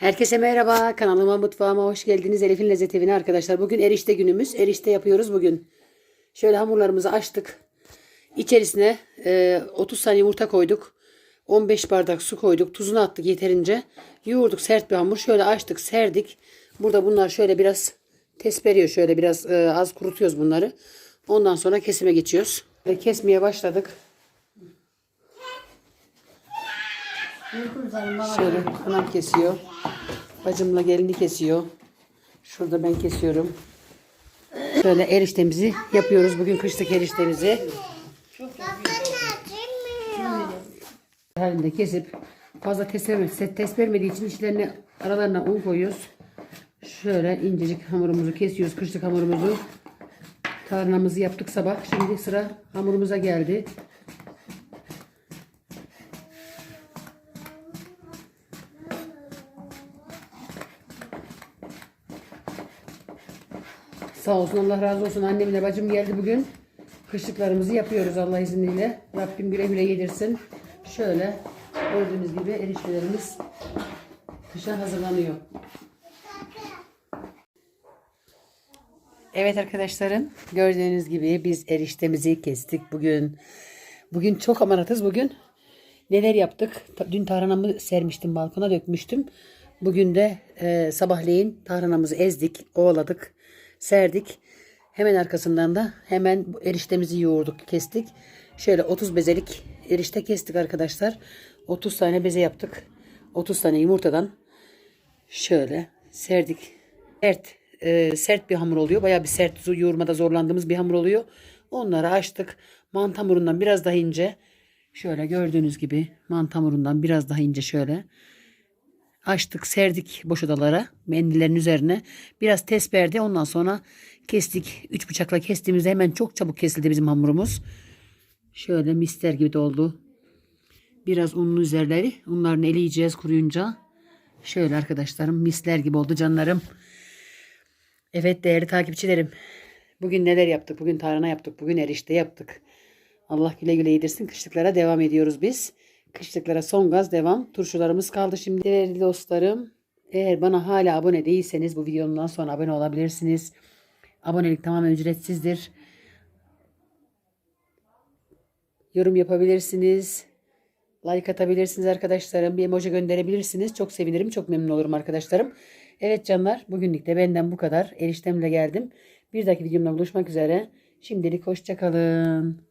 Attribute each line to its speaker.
Speaker 1: Herkese merhaba. Kanalıma, mutfağıma hoş geldiniz. Elif'in Lezzet Evi'ne arkadaşlar. Bugün erişte günümüz. Erişte yapıyoruz bugün. Şöyle hamurlarımızı açtık. İçerisine e, 30 tane yumurta koyduk. 15 bardak su koyduk. Tuzunu attık yeterince. Yoğurduk sert bir hamur. Şöyle açtık, serdik. Burada bunlar şöyle biraz tesperiyor. Şöyle biraz e, az kurutuyoruz bunları. Ondan sonra kesime geçiyoruz. Ve kesmeye başladık. Şöyle anam kesiyor. Bacımla gelini kesiyor. Şurada ben kesiyorum. Şöyle eriştemizi yapıyoruz. Bugün kışlık eriştemizi. Halinde kesip fazla test vermedi, test vermediği için içlerine aralarına un koyuyoruz. Şöyle incecik hamurumuzu kesiyoruz. Kışlık hamurumuzu. Tarhanamızı yaptık sabah. Şimdi sıra hamurumuza geldi. Sağ olsun Allah razı olsun. Annemle bacım geldi bugün. Kışlıklarımızı yapıyoruz Allah izniyle. Rabbim güle güle yedirsin. Şöyle gördüğünüz gibi eriştelerimiz kışa hazırlanıyor. Evet arkadaşlarım gördüğünüz gibi biz eriştemizi kestik bugün. Bugün çok amaratız bugün. Neler yaptık? Dün tarhanamı sermiştim balkona dökmüştüm. Bugün de e, sabahleyin tarhanamızı ezdik, ovaladık, serdik. Hemen arkasından da hemen eriştemizi yoğurduk, kestik. Şöyle 30 bezelik erişte kestik arkadaşlar. 30 tane beze yaptık. 30 tane yumurtadan şöyle serdik. Sert, e, sert bir hamur oluyor. Bayağı bir sert yoğurmada zorlandığımız bir hamur oluyor. Onları açtık. Mant hamurundan biraz daha ince. Şöyle gördüğünüz gibi mant hamurundan biraz daha ince şöyle. Açtık, serdik boş odalara, mendillerin üzerine. Biraz test verdi. Ondan sonra kestik. Üç bıçakla kestiğimizde hemen çok çabuk kesildi bizim hamurumuz. Şöyle mister gibi doldu. Biraz unlu üzerleri. Unlarını eleyeceğiz kuruyunca. Şöyle arkadaşlarım misler gibi oldu canlarım. Evet değerli takipçilerim. Bugün neler yaptık? Bugün tarhana yaptık. Bugün erişte yaptık. Allah güle güle yedirsin. Kışlıklara devam ediyoruz biz. Kışlıklara son gaz devam. Turşularımız kaldı şimdi. Değerli dostlarım. Eğer bana hala abone değilseniz bu videomdan sonra abone olabilirsiniz. Abonelik tamamen ücretsizdir. Yorum yapabilirsiniz. Like atabilirsiniz arkadaşlarım. Bir emoji gönderebilirsiniz. Çok sevinirim. Çok memnun olurum arkadaşlarım. Evet canlar bugünlük de benden bu kadar. Eriştemle geldim. Bir dahaki videomda buluşmak üzere. Şimdilik hoşçakalın.